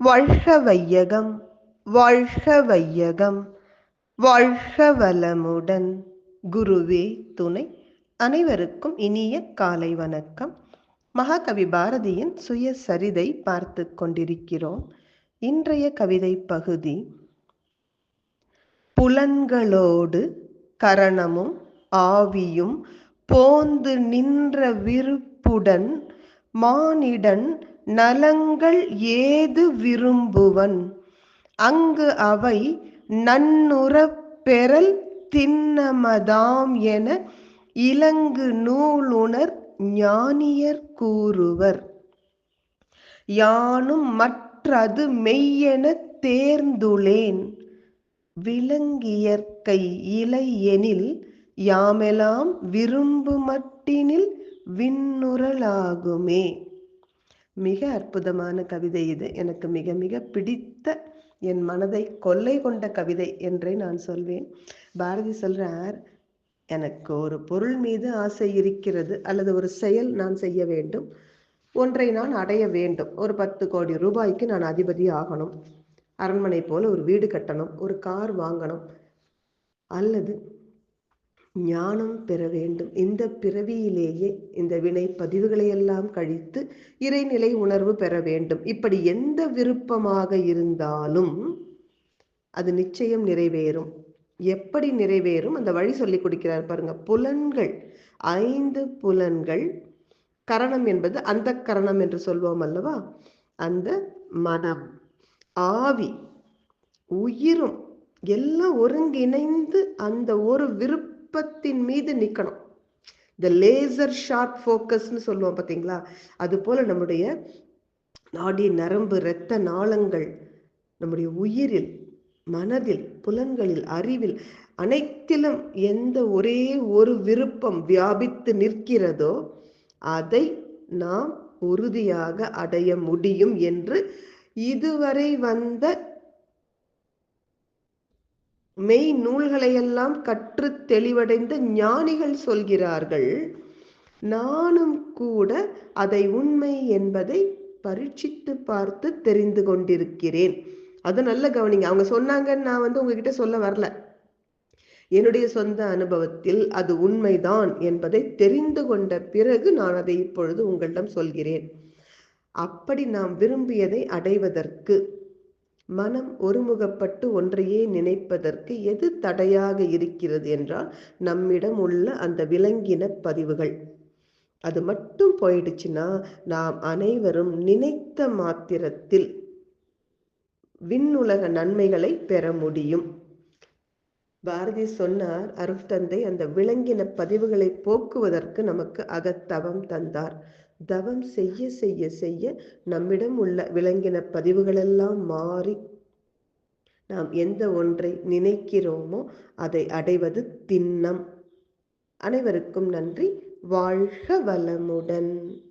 வாழ்க வையகம் வாழ்க வையகம் வாழ்க வளமுடன் குருவே துணை அனைவருக்கும் இனிய காலை வணக்கம். மகாகவி பாரதியின் சுயசரிதை பார்த்து கொண்டிருக்கிறோம். இன்றைய கவிதை பகுதி புலன்களோடு கரணமும் ஆவியும் போந்து நின்ற விருப்புடன் மானிடன் நலங்கள் ஏது விரும்புவன்? அங்கு அவை நன்னுறப் பெறல் திண்ணமதாம் என இலங்கு நூலுணர் ஞானியர் கூறுவர். யானும் மற்றது மெய்யென தேர்ந்துளேன். விலங்கியற்கை இலை எனில் யாமெலாம் விரும்பு மட்டினில் விண்ணுரலாகுமே மிக அற்புதமான கவிதை இது. எனக்கு மிக மிக பிடித்த என் மனதை கொள்ளை கொண்ட கவிதை என்றே நான் சொல்வேன். பாரதி சொல்றார் எனக்கு ஒரு பொருள் மீது ஆசை இருக்கிறது அல்லது ஒரு செயல் நான் செய்ய வேண்டும். ஒன்றை நான் அடைய வேண்டும். ஒரு பத்து கோடி ரூபாய்க்கு நான் அதிபதி ஆகணும். அரண்மனை போல ஒரு வீடு கட்டணும். ஒரு கார் வாங்கணும். அல்லது ஞானம் பெற வேண்டும். இந்த பிறவியிலேயே இந்த வினை பதிவுகளை எல்லாம் கழித்து இறைநிலை உணர்வு பெற வேண்டும். இப்படி எந்த விருப்பமாக இருந்தாலும் அது நிச்சயம் நிறைவேறும். எப்படி நிறைவேறும்? அந்த வழி சொல்லி கொடுக்கிறார் பாருங்க. புலன்கள் ஐந்து புலன்கள். கரணம் என்பது அந்த கரணம் என்று சொல்வோம் அல்லவா? அந்த மனம் ஆவி உயிரும் எல்லாம் ஒருங்கிணைந்து அந்த ஒரு விருப்பத்தின் மீது நிற்கணும் இந்த லேசர் ஷார்ப் ஃபோக்கஸ்னு சொல்லுவோம் பார்த்தீங்களா அது போல நம்முடைய நாடி நரம்பு இரத்த நாளங்கள் நம்முடைய உயிரில் மனதில் புலன்களில் அறிவில் அனைத்திலும் எந்த ஒரே ஒரு விருப்பம் வியாபித்து நிற்கிறதோ அதை நாம் உறுதியாக அடைய முடியும் என்று இதுவரை வந்த மெய் நூல்களையெல்லாம் கற்று தெளிவடைந்த ஞானிகள் சொல்கிறார்கள் நானும் கூட அதை உண்மை என்பதை பரீட்சித்து பார்த்து தெரிந்து கொண்டிருக்கிறேன். அது நல்ல கவனிங்க. அவங்க சொன்னாங்கன்னு நான் வந்து உங்ககிட்ட சொல்ல வரல. என்னுடைய சொந்த அனுபவத்தில் அது உண்மைதான் என்பதை தெரிந்து கொண்ட பிறகு நான் அதை இப்பொழுது உங்களிடம் சொல்கிறேன். அப்படி நாம் விரும்பியதை அடைவதற்கு மனம் ஒருமுகப்பட்டு ஒன்றையே நினைப்பதற்கு எது தடையாக இருக்கிறது என்றால் நம்மிடம் உள்ள அந்த விலங்கின பதிவுகள். அது மட்டும் போயிடுச்சுன்னா நாம் அனைவரும் நினைத்த மாத்திரத்தில் விண்ணுலக நன்மைகளை பெற முடியும். பாரதி சொன்னார் அருட்தந்தை அந்த விலங்கின பதிவுகளை போக்குவதற்கு நமக்கு அகத்தவம் தந்தார். தவம் செய்ய செய்ய செய்ய நம்மிடம் உள்ள விலங்கின பதிவுகளெல்லாம் மாறி நாம் எந்த ஒன்றை நினைக்கிறோமோ அதை அடைவது திண்ணம். அனைவருக்கும் நன்றி. வாழ்க வளமுடன்.